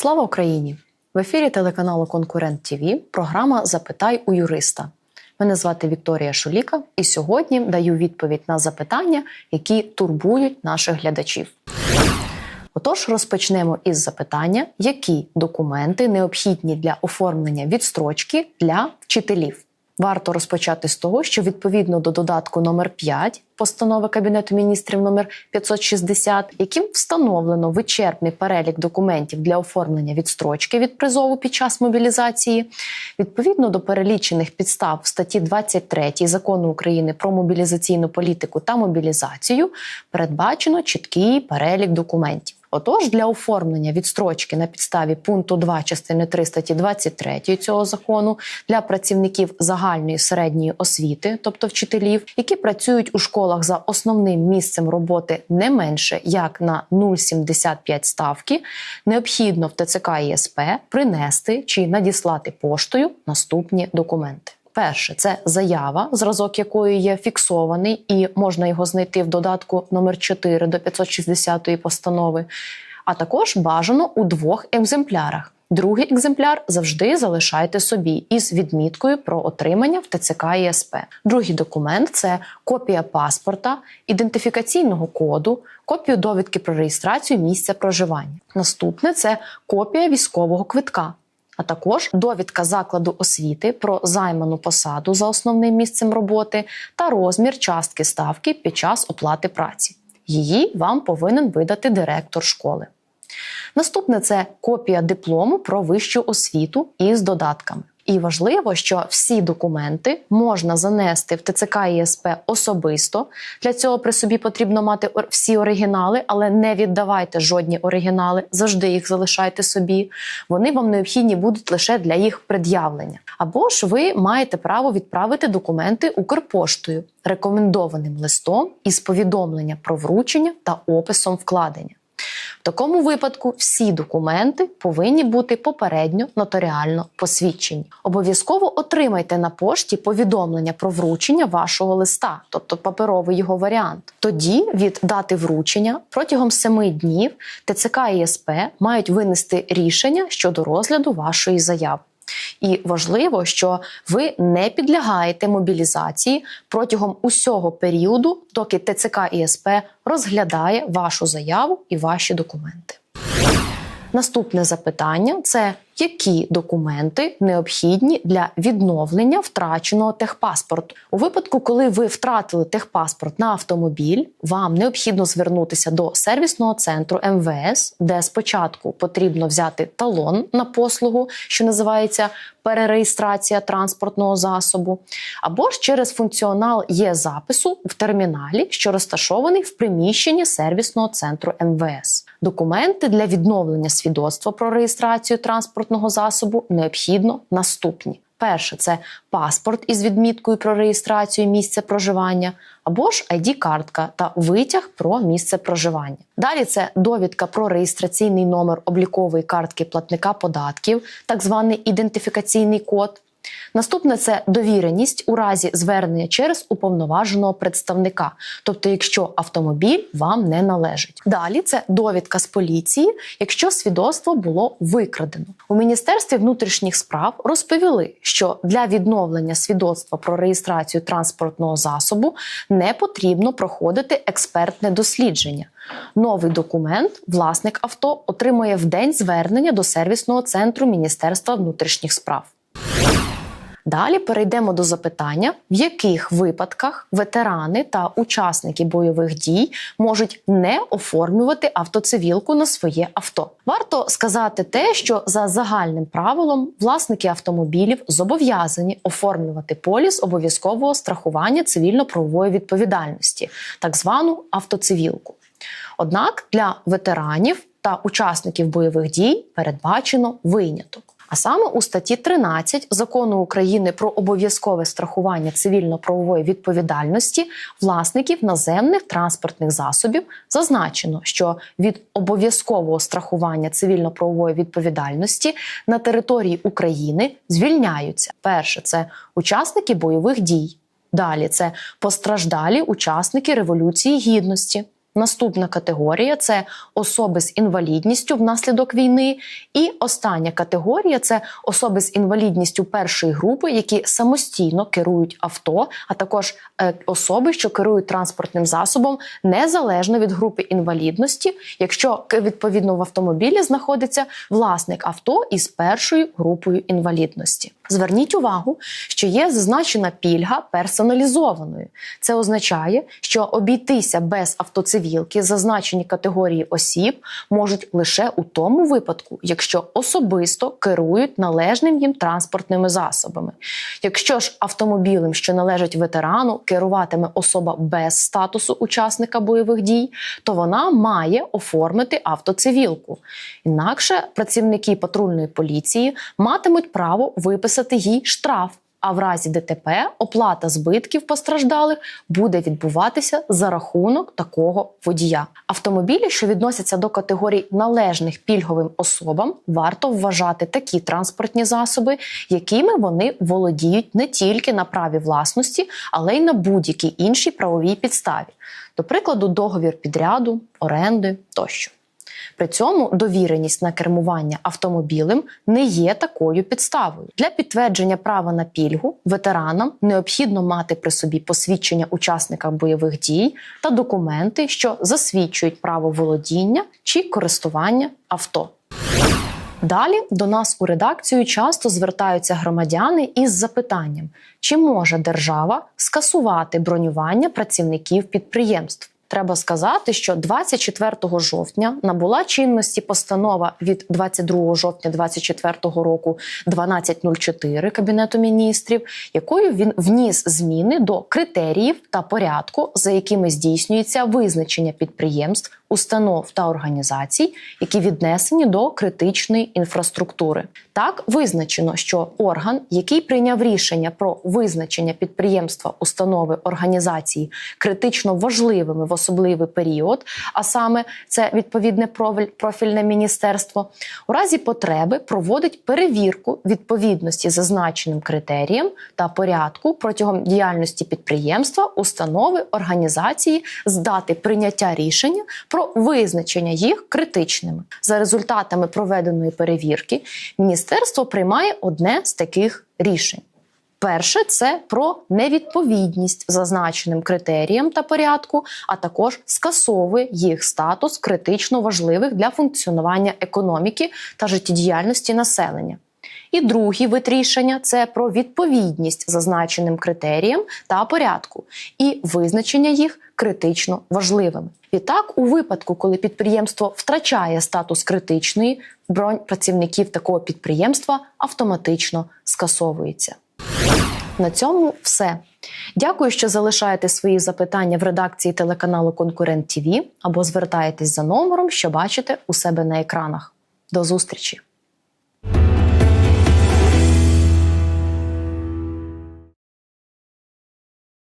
Слава Україні! В ефірі телеканалу Конкурент ТІВІ програма Запитай у юриста. Мене звати Вікторія Шуліка, і сьогодні даю відповідь на запитання, які турбують наших глядачів. Отож, розпочнемо із запитання, які документи необхідні для оформлення відстрочки для вчителів. Варто розпочати з того, що відповідно до додатку номер 5 постанови Кабінету міністрів номер 560, яким встановлено вичерпний перелік документів для оформлення відстрочки від призову під час мобілізації, відповідно до перелічених підстав в статті 23 закону України про мобілізаційну політику та мобілізацію, передбачено чіткий перелік документів. Отож, для оформлення відстрочки на підставі пункту 2 частини 3 статті 23 цього закону для працівників загальної середньої освіти, тобто вчителів, які працюють у школах за основним місцем роботи не менше як на 0,75 ставки, необхідно в ТЦК ІСП принести чи надіслати поштою наступні документи. Перше це заява, зразок якої є фіксований, і можна його знайти в додатку номер 4 до 560 постанови. А також бажано у двох екземплярах. Другий екземпляр завжди залишайте собі із відміткою про отримання в ТЦК ІСП. Другий документ це копія паспорта, ідентифікаційного коду, копію довідки про реєстрацію місця проживання. Наступне це копія військового квитка а також довідка закладу освіти про займану посаду за основним місцем роботи та розмір частки ставки під час оплати праці. Її вам повинен видати директор школи. Наступне це копія диплому про вищу освіту із додатками. І важливо, що всі документи можна занести в ТЦК ІСП особисто. Для цього при собі потрібно мати всі оригінали, але не віддавайте жодні оригінали, завжди їх залишайте собі. Вони вам необхідні будуть лише для їх пред'явлення. Або ж ви маєте право відправити документи Укрпоштою, рекомендованим листом із повідомлення про вручення та описом вкладення. В такому випадку всі документи повинні бути попередньо нотаріально посвідчені. Обов'язково отримайте на пошті повідомлення про вручення вашого листа, тобто паперовий його варіант. Тоді від дати вручення протягом семи днів ТЦК і СП мають винести рішення щодо розгляду вашої заяви. І важливо, що ви не підлягаєте мобілізації протягом усього періоду, доки ТЦК і розглядає вашу заяву і ваші документи. Наступне запитання це які документи необхідні для відновлення втраченого техпаспорту. У випадку, коли ви втратили техпаспорт на автомобіль, вам необхідно звернутися до сервісного центру МВС, де спочатку потрібно взяти талон на послугу, що називається перереєстрація транспортного засобу, або ж через функціонал є запису в терміналі, що розташований в приміщенні сервісного центру МВС. Документи для відновлення свідоцтва про реєстрацію транспортного засобу необхідно наступні. Перше це паспорт із відміткою про реєстрацію місця проживання, або ж id картка та витяг про місце проживання. Далі це довідка про реєстраційний номер облікової картки платника податків, так званий ідентифікаційний код. Наступне це довіреність у разі звернення через уповноваженого представника, тобто, якщо автомобіль вам не належить. Далі це довідка з поліції, якщо свідоцтво було викрадено. У міністерстві внутрішніх справ розповіли, що для відновлення свідоцтва про реєстрацію транспортного засобу не потрібно проходити експертне дослідження. Новий документ власник авто отримує в день звернення до сервісного центру Міністерства внутрішніх справ. Далі перейдемо до запитання, в яких випадках ветерани та учасники бойових дій можуть не оформлювати автоцивілку на своє авто. Варто сказати те, що за загальним правилом власники автомобілів зобов'язані оформлювати поліс обов'язкового страхування цивільно-правової відповідальності, так звану автоцивілку. Однак для ветеранів та учасників бойових дій передбачено виняток. А саме у статті 13 закону України про обов'язкове страхування цивільно-правової відповідальності власників наземних транспортних засобів зазначено, що від обов'язкового страхування цивільно-правової відповідальності на території України звільняються перше це учасники бойових дій. Далі це постраждалі учасники Революції Гідності. Наступна категорія це особи з інвалідністю внаслідок війни. І остання категорія це особи з інвалідністю першої групи, які самостійно керують авто, а також е, особи, що керують транспортним засобом незалежно від групи інвалідності, якщо відповідно в автомобілі знаходиться власник авто із першою групою інвалідності. Зверніть увагу, що є зазначена пільга персоналізованою. Це означає, що обійтися без автоцивілки зазначені категорії осіб можуть лише у тому випадку, якщо особисто керують належним їм транспортними засобами. Якщо ж автомобілем, що належить ветерану, керуватиме особа без статусу учасника бойових дій, то вона має оформити автоцивілку. Інакше працівники патрульної поліції матимуть право виписати їй штраф. А в разі ДТП оплата збитків постраждалих буде відбуватися за рахунок такого водія. Автомобілі, що відносяться до категорій належних пільговим особам, варто вважати такі транспортні засоби, якими вони володіють не тільки на праві власності, але й на будь-якій іншій правовій підставі, до прикладу, договір підряду, оренди тощо. При цьому довіреність на кермування автомобілем не є такою підставою. Для підтвердження права на пільгу ветеранам необхідно мати при собі посвідчення учасника бойових дій та документи, що засвідчують право володіння чи користування авто. Далі до нас у редакцію часто звертаються громадяни із запитанням, чи може держава скасувати бронювання працівників підприємств. Треба сказати, що 24 жовтня набула чинності постанова від 22 жовтня 2024 року 1204 Кабінету міністрів, якою він вніс зміни до критеріїв та порядку, за якими здійснюється визначення підприємств, установ та організацій, які віднесені до критичної інфраструктури. Так визначено, що орган, який прийняв рішення про визначення підприємства, установи організації критично важливими в особливий період, а саме це відповідне профільне міністерство, у разі потреби проводить перевірку відповідності зазначеним критеріям та порядку протягом діяльності підприємства, установи, організації з дати прийняття рішення про визначення їх критичними. За результатами проведеної перевірки, міністерство приймає одне з таких рішень. Перше це про невідповідність зазначеним критеріям та порядку, а також скасовує їх статус критично важливих для функціонування економіки та життєдіяльності населення. І другий вид рішення це про відповідність зазначеним критеріям та порядку і визначення їх критично важливими. Відтак, у випадку, коли підприємство втрачає статус критичної, бронь працівників такого підприємства автоматично скасовується. На цьому все. Дякую, що залишаєте свої запитання в редакції телеканалу Конкурент ТІВІ або звертаєтесь за номером, що бачите у себе на екранах. До зустрічі!